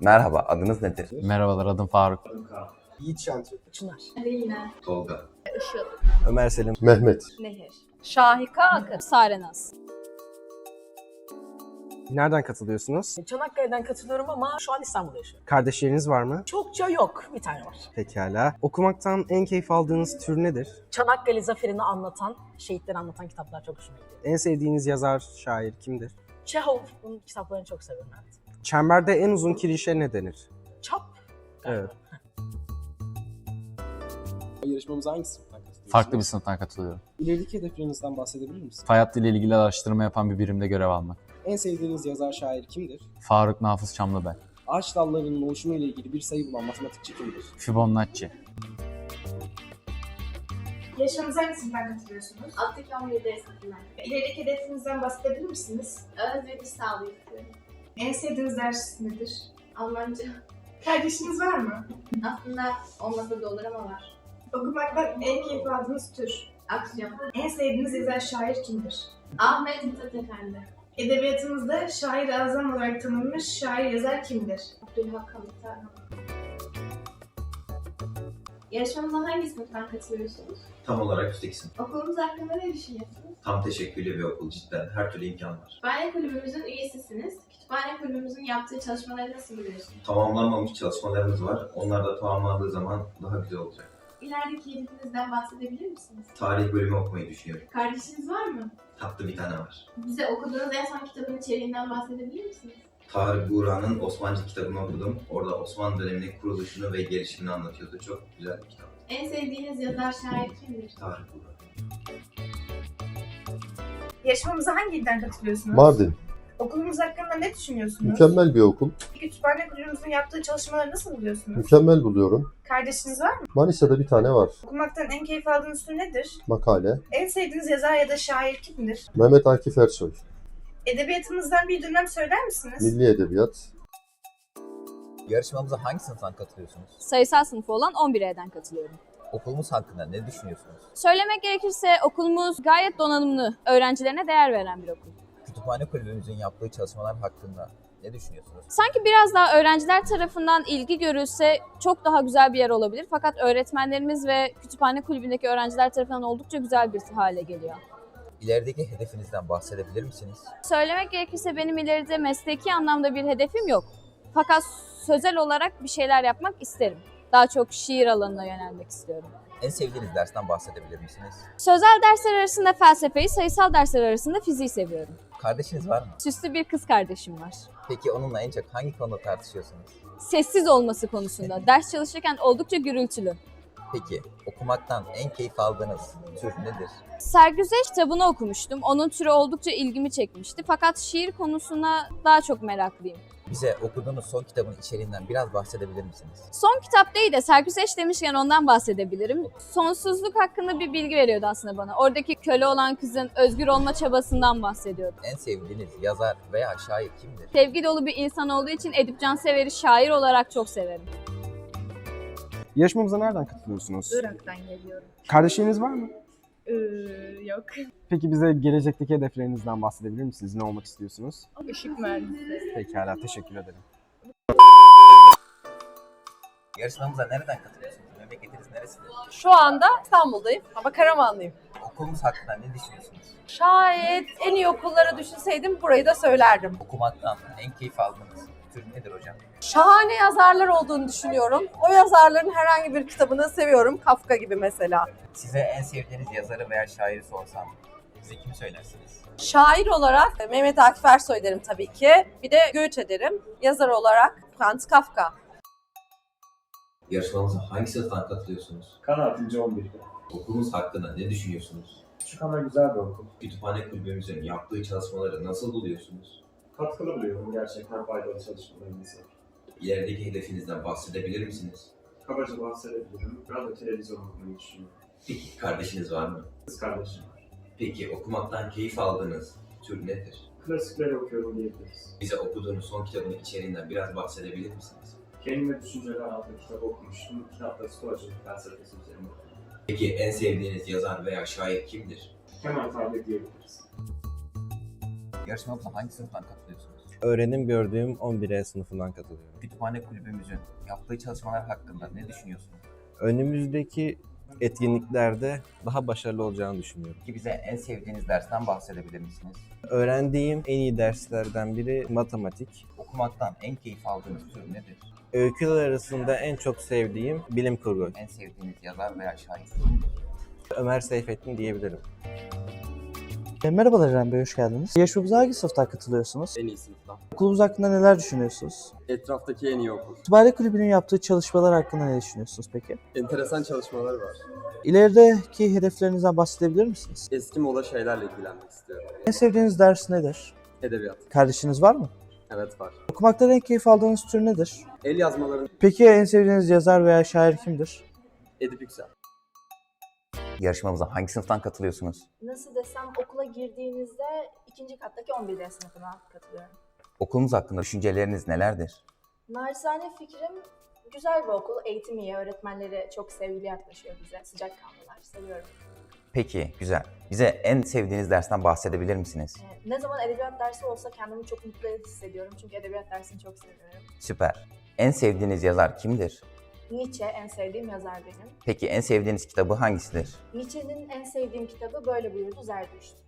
Merhaba, adınız nedir? Merhabalar adım Faruk. Yiğit Şantı. Çınar. Aleyna. Tolga. Işıl. Ömer Selim. Mehmet. Nehir. Şahika Akın. Sarenaz. Nereden katılıyorsunuz? Çanakkale'den katılıyorum ama şu an İstanbul'da yaşıyorum. Kardeşleriniz var mı? Çokça yok. Bir tane var. Pekala. Okumaktan en keyif aldığınız tür nedir? Çanakkale zaferini anlatan, şehitleri anlatan kitaplar çok hoşuma gidiyor. En sevdiğiniz yazar, şair kimdir? Çehov'un kitaplarını çok seviyorum evet. Çemberde en uzun kirişe ne denir? Çap. Evet. Yarışmamıza hangi sınıftan katılıyorsunuz? Farklı bir sınıftan katılıyorum. İlerideki hedeflerinizden bahsedebilir misiniz? Fay hattı ile ilgili araştırma yapan bir birimde görev almak. En sevdiğiniz yazar, şair kimdir? Faruk Nafız Çamlıbel. Ağaç dallarının oluşumu ile ilgili bir sayı bulan matematikçi kimdir? Fibonacci. Yaşamınıza hangi sınıftan katılıyorsunuz? Alttaki 17 sınıfından. İlerideki hedefinizden bahsedebilir misiniz? Öz ve diş sağlığı istiyorum. En sevdiğiniz ders nedir? Almanca. Kardeşiniz var mı? Aslında olmasa da olur ama var. Okumaktan en keyif aldığınız tür? Aksiyon. En sevdiğiniz yazar şair kimdir? Ahmet Mithat Efendi. Edebiyatımızda şair azam olarak tanınmış şair yazar kimdir? Abdülhak Hamit. Yarışmamıza hangi sınıftan katılıyorsunuz? Tam olarak üstteki sınıf. Okulumuz hakkında ne düşünüyorsunuz? Tam teşekküllü bir okul cidden. Her türlü imkan var. Kütüphane kulübümüzün üyesisiniz. Kütüphane kulübümüzün yaptığı çalışmaları nasıl buluyorsunuz? Tamamlanmamış çalışmalarımız var. Onlar da tamamlandığı zaman daha güzel olacak. İlerideki hedefinizden bahsedebilir misiniz? Tarih bölümü okumayı düşünüyorum. Kardeşiniz var mı? Tatlı bir tane var. Bize okuduğunuz en son kitabın içeriğinden bahsedebilir misiniz? Tarık Buğra'nın Osmanlı kitabını okudum. Orada Osmanlı döneminin kuruluşunu ve gelişimini anlatıyordu. Çok güzel bir kitap. En sevdiğiniz yazar, şair kimdir? Tarık Buğra. Yarışmamıza hangi ilden katılıyorsunuz? Mardin. Okulumuz hakkında ne düşünüyorsunuz? Mükemmel bir okul. Kütüphane kulübümüzün yaptığı çalışmaları nasıl buluyorsunuz? Mükemmel buluyorum. Kardeşiniz var mı? Manisa'da bir tane var. Okumaktan en keyif aldığınız tür nedir? Makale. En sevdiğiniz yazar ya da şair kimdir? Mehmet Akif Ersoy. Edebiyatımızdan bir dönem söyler misiniz? Milli Edebiyat. Yarışmamıza hangi sınıftan katılıyorsunuz? Sayısal sınıfı olan 11E'den katılıyorum. Okulumuz hakkında ne düşünüyorsunuz? Söylemek gerekirse okulumuz gayet donanımlı, öğrencilerine değer veren bir okul. Kütüphane kulübümüzün yaptığı çalışmalar hakkında ne düşünüyorsunuz? Sanki biraz daha öğrenciler tarafından ilgi görülse çok daha güzel bir yer olabilir. Fakat öğretmenlerimiz ve kütüphane kulübündeki öğrenciler tarafından oldukça güzel bir hale geliyor. İlerideki hedefinizden bahsedebilir misiniz? Söylemek gerekirse benim ileride mesleki anlamda bir hedefim yok. Fakat sözel olarak bir şeyler yapmak isterim. Daha çok şiir alanına yönelmek istiyorum. En sevdiğiniz dersten bahsedebilir misiniz? Sözel dersler arasında felsefeyi, sayısal dersler arasında fiziği seviyorum. Kardeşiniz var mı? Süslü bir kız kardeşim var. Peki onunla en çok hangi konuda tartışıyorsunuz? Sessiz olması konusunda ders çalışırken oldukça gürültülü. Peki okumaktan en keyif aldığınız tür nedir? Sergüzeş kitabını okumuştum. Onun türü oldukça ilgimi çekmişti. Fakat şiir konusuna daha çok meraklıyım. Bize okuduğunuz son kitabın içeriğinden biraz bahsedebilir misiniz? Son kitap değil de Sergüzeş demişken ondan bahsedebilirim. Sonsuzluk hakkında bir bilgi veriyordu aslında bana. Oradaki köle olan kızın özgür olma çabasından bahsediyordu. En sevdiğiniz yazar veya şair kimdir? Sevgi dolu bir insan olduğu için Edip Cansever'i şair olarak çok severim. Yarışmamıza nereden katılıyorsunuz? Irak'tan geliyorum. Kardeşleriniz var mı? Ee, yok. Peki bize gelecekteki hedeflerinizden bahsedebilir misiniz? Ne olmak istiyorsunuz? Işık mühendisi. Pekala, teşekkür ederim. Yarışmamıza nereden katılıyorsunuz? Memleketiniz neresidir? Şu anda İstanbul'dayım ama Karamanlıyım. Okulumuz hakkında ne düşünüyorsunuz? Şayet en iyi okulları düşünseydim burayı da söylerdim. Okumaktan en keyif aldığınız tür nedir hocam? Şahane yazarlar olduğunu düşünüyorum. O yazarların herhangi bir kitabını seviyorum. Kafka gibi mesela. Size en sevdiğiniz yazarı veya şairi sorsam bize kim söylersiniz? Şair olarak Mehmet Akif Ersoy derim tabii ki. Bir de Goethe derim. Yazar olarak Franz Kafka. Yarışmamıza hangi sınıftan katılıyorsunuz? Kanaatimce 11'de. Okulumuz hakkında ne düşünüyorsunuz? Küçük ama güzel bir okul. Kütüphane kulübümüzün yaptığı çalışmaları nasıl buluyorsunuz? Katkılı buluyorum gerçekten faydalı çalışmalarımız var. İlerideki hedefinizden bahsedebilir misiniz? Kabaca bahsedebilirim. Radyo televizyon okumayı düşünüyorum. Peki kardeşiniz var mı? Kız kardeşim var. Peki okumaktan keyif aldığınız tür nedir? Klasikleri okuyorum diyebiliriz. Bize okuduğunuz son kitabın içeriğinden biraz bahsedebilir misiniz? Kendime düşünceler adlı kitabı okumuştum. Kitapta stoacılık felsefesi üzerine. Peki en sevdiğiniz yazar veya şair kimdir? Kemal Tahir diyebiliriz. Yarışmamıza hangi sınıftan katılıyorsunuz? Öğrenim gördüğüm 11E sınıfından katılıyorum. Kütüphane kulübümüzün yaptığı çalışmalar hakkında ne düşünüyorsunuz? Önümüzdeki etkinliklerde daha başarılı olacağını düşünüyorum. Ki bize en sevdiğiniz dersten bahsedebilir misiniz? Öğrendiğim en iyi derslerden biri matematik. Okumaktan en keyif aldığınız tür nedir? Öyküler arasında en çok sevdiğim bilim kurgu. En sevdiğiniz yazar veya şair? Ömer Seyfettin diyebilirim. E, Merhabalar İrem Bey, hoş geldiniz. Yarışmamıza hangi sınıftan katılıyorsunuz? En iyi sınıfta. Okulumuz hakkında neler düşünüyorsunuz? Etraftaki en iyi okul. Kütüphane Kulübü'nün yaptığı çalışmalar hakkında ne düşünüyorsunuz peki? Enteresan çalışmalar var. İlerideki hedeflerinizden bahsedebilir misiniz? Eski moda şeylerle ilgilenmek istiyorum. En sevdiğiniz ders nedir? Edebiyat. Kardeşiniz var mı? Evet var. Okumaktan en keyif aldığınız tür nedir? El yazmaların Peki en sevdiğiniz yazar veya şair kimdir? Edip Yüksel. Yarışmamıza hangi sınıftan katılıyorsunuz? Nasıl desem okula girdiğinizde ikinci kattaki 11 sınıfına katılıyorum. Okulumuz hakkında düşünceleriniz nelerdir? Naçizane fikrim güzel bir okul, eğitim iyi, öğretmenleri çok sevgili yaklaşıyor bize, sıcak kanlılar, seviyorum. Peki, güzel. Bize en sevdiğiniz dersten bahsedebilir misiniz? Ee, Ne zaman edebiyat dersi olsa kendimi çok mutlu hissediyorum çünkü edebiyat dersini çok seviyorum. Süper. En sevdiğiniz yazar kimdir? Nietzsche en sevdiğim yazar benim. Peki en sevdiğiniz kitabı hangisidir? Nietzsche'nin en sevdiğim kitabı Böyle Buyurdu Zerdüşt.